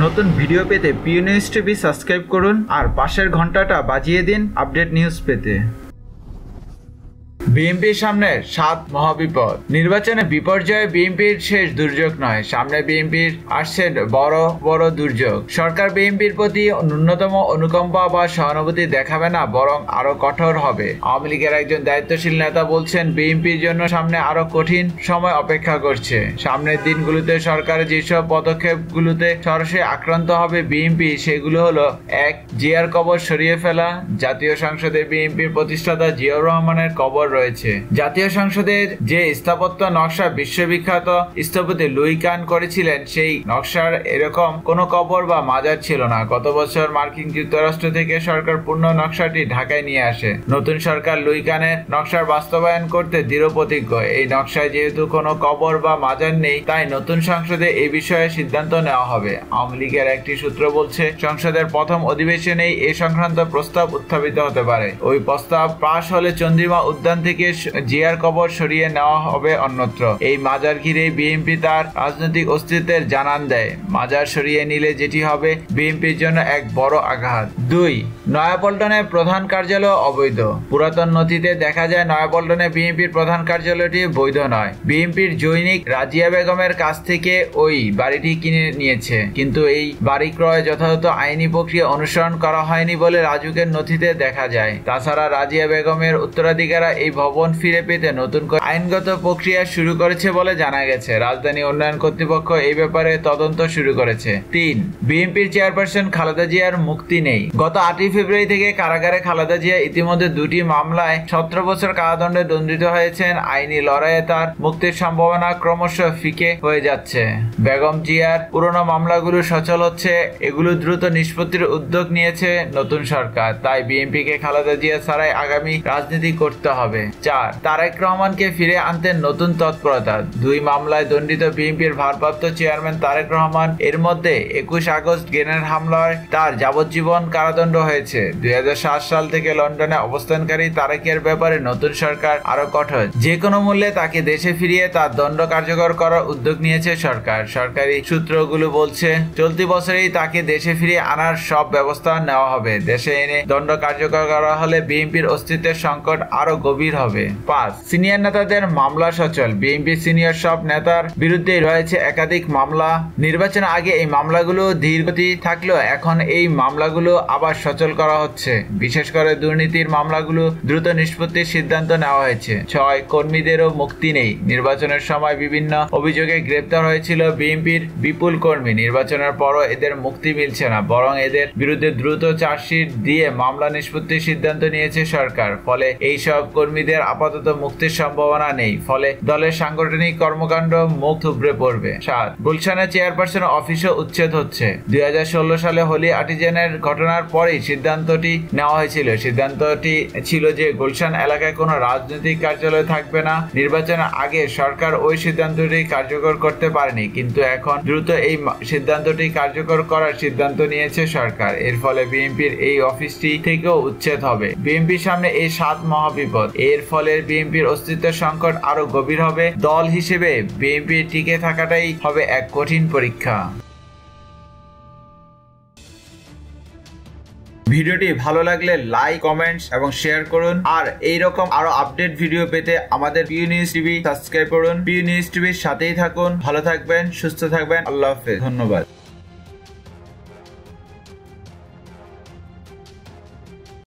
নতুন ভিডিও পেতে Piu news TV subscribe করুন আর পাশের ঘন্টাটা বাজিয়ে দিন আপডেট নিউজ পেতে। বিএনপির সামনে সাত মহাবিপদ। নির্বাচনে বিপর্যয় বিএনপির শেষ দুর্যোগ নয়, সামনে বিএনপির আসছে বড় বড় দুর্যোগ। সরকার বিএনপির প্রতি ন্যূনতম অনুকম্পা বা সহানুভূতি দেখাবে না, বরং আরও কঠোর হবে। আওয়ামী লীগের একজন দায়িত্বশীল নেতা বলছেন, বিএনপির জন্য সামনে আরও কঠিন সময় অপেক্ষা করছে। সামনের দিনগুলোতে সরকারের যেসব পদক্ষেপগুলোতে সরাসরি আক্রান্ত হবে বিএনপি, সেগুলো হলো, এক, জিয়ার কবর সরিয়ে ফেলা, জাতীয় সংসদে বিএনপির প্রতিষ্ঠাতা জিয়াউর রহমানের কবর রয়েছে জাতীয় সংসদের যে স্থাপত্য নকশা বিশ্ববিখ্যাত স্থপতি লুই কান করেছিলেন, সেই নকশার এরকম কোনো কবর বা মাজার ছিল না। গত বছর মার্কিন যুক্তরাষ্ট্র থেকে সরকার পূর্ণ নকশাটি ঢাকায় নিয়ে আসে। নতুন সরকার লুই কানের নকশার বাস্তবায়ন করতে দৃঢ় প্রতিজ্ঞ। এই নকশায় যেহেতু কোনো কবর বা মাজার নেই, তাই নতুন সংসদে এই বিষয়ে সিদ্ধান্ত নেওয়া হবে। আওয়ামী লীগের একটি সূত্র বলছে, সংসদের প্রথম অধিবেশনেই এ সংক্রান্ত প্রস্তাব উত্থাপিত হতে পারে। ওই প্রস্তাব পাশ হলে চন্দ্রিমা উদ্যান থেকে জিয়ার কবর সরিয়ে নেওয়া হবে অন্যত্র। এই মাজার ঘিরে বিএনপি তার রাজনৈতিক অস্তিত্বের জানান দেয়। মাজার সরিয়ে নিলে যেটি হবে বিএনপির জন্য এক বড় আঘাত। দুই, নয়াপল্টনে প্রধান কার্যালয় অবৈধ। পুরাতন নথিতে দেখা যায় নয়াপল্টনে বিএনপির প্রধান কার্যালয়টি বৈধ নয়। বিএনপির জৈনিক রাজিয়া বেগমের কাছ থেকে ওই বাড়িটি কিনে নিয়েছে। কিন্তু এই বাড়ি ক্রয় যথাযথ আইনি প্রক্রিয়া অনুসরণ করা হয়নি বলে রাজুকের নথিতে দেখা যায়। তাছাড়া রাজিয়া বেগমের উত্তরাধিকারা এই ভবন ফিরে পেতে নতুন করে আইনগত প্রক্রিয়া শুরু করেছে বলে জানা গেছে। রাজধানী উন্নয়ন কর্তৃপক্ষ এই ব্যাপারে তদন্ত শুরু করেছে। তিন, বিএনপির চেয়ারপারসন খালেদা জিয়ার মুক্তি নেই। গত আটই ফেব্রুয়ারি থেকে কারাগারে খালেদা জিয়া ইতিমধ্যে দুটি মামলায় সতেরো বছর কারাদণ্ডে দণ্ডিত হয়েছেন। আইনি লড়াইয়ে তার মুক্তির সম্ভাবনা ক্রমশ ফিকে হয়ে যাচ্ছে। বেগম জিয়ার পুরনো মামলাগুলো সচল হচ্ছে। এগুলো দ্রুত নিষ্পত্তির উদ্যোগ নিয়েছে নতুন সরকার। তাই বিএনপিকে খালেদা জিয়া ছাড়াই আগামী রাজনীতি করতে হবে। চার, তারেক রহমানকে ফিরে আনতে নতুন তৎপরতা। দুই মামলায় দণ্ডিত বিএনপির ভারপ্রাপ্ত চেয়ারম্যান তারেক রহমান, এর মধ্যে একুশ আগস্ট গ্রেনেড হামলায় তার যাবজ্জীবন কারাদণ্ড হয়েছে। দুই সাল থেকে লন্ডনে অবস্থানকারী তারেকের ব্যাপারে নতুন সরকার আরও কঠোর। যে কোনো মূল্যে তাকে দেশে ফিরিয়ে তার দণ্ড কার্যকর করার উদ্যোগ নিয়েছে সরকার। সরকারি সূত্রগুলো বলছে, চলতি বছরেই তাকে দেশে ফিরিয়ে আনার সব ব্যবস্থা নেওয়া হবে। দেশে এনে দণ্ড কার্যকর করা হলে বিএনপির অস্তিত্বের সংকট আরও গভীর হবে। পাঁচ, সিনিয়র নেতাদের মামলা সচল। বিএনপি সিনিয়র সব নেতার বিরুদ্ধে রয়েছে একাধিক মামলা। নির্বাচন আগে এই মামলাগুলো ধীরগতি থাকলেও এখন এই মামলাগুলো আবার সচল করা হচ্ছে। বিশেষ করে দুর্নীতির মামলাগুলো দ্রুত নিষ্পত্তির সিদ্ধান্ত নেওয়া হয়েছে। ছয়, কর্মীদেরও মুক্তি নেই। নির্বাচনের সময় বিভিন্ন অভিযোগে গ্রেপ্তার হয়েছিল বিএনপির বিপুল কর্মী। নির্বাচনের পরও এদের মুক্তি মিলছে না, বরং এদের বিরুদ্ধে দ্রুত চার্জশিট দিয়ে মামলা নিষ্পত্তির সিদ্ধান্ত নিয়েছে সরকার। ফলে এই সব কর্মীদের আপাতত মুক্তির সম্ভাবনা নেই, ফলে দলের সাংগঠনিক কর্মকাণ্ড মুখ থুবড়ে পড়বে। সাত, গুলশানের চেয়ারপারসন অফিসও উচ্ছেদ হচ্ছে। দুই হাজার ষোলো সালে হোলি আর্টিজেনের ঘটনার পরেই সিদ্ধান্তটি নেওয়া হয়েছিল। সিদ্ধান্তটি ছিল যে গুলশান এলাকায় কোনো রাজনৈতিক কার্যালয় থাকবে না। নির্বাচনের আগে সরকার ওই সিদ্ধান্তটি কার্যকর করতে পারেনি, কিন্তু এখন দ্রুত এই সিদ্ধান্তটি কার্যকর করার সিদ্ধান্ত নিয়েছে সরকার। এর ফলে বিএনপির এই অফিসটি থেকেও উচ্ছেদ হবে। বিএনপির সামনে এই সাত মহাবিপদ, এর ফলে বিএনপির অস্তিত্বের সংকট আরও গভীর হবে। দল হিসেবে বিএনপির টিকে থাকাটাই হবে এক কঠিন পরীক্ষা। ভিডিওটি ভালো লাগলে লাইক, কমেন্টস এবং শেয়ার করুন। আর এই রকম আরও আপডেট ভিডিও পেতে আমাদের পিউ নিউজ টিভি সাবস্ক্রাইব করুন। পিউ নিউজ টিভির সাথেই থাকুন। ভালো থাকবেন, সুস্থ থাকবেন। আল্লাহ হাফেজ। ধন্যবাদ।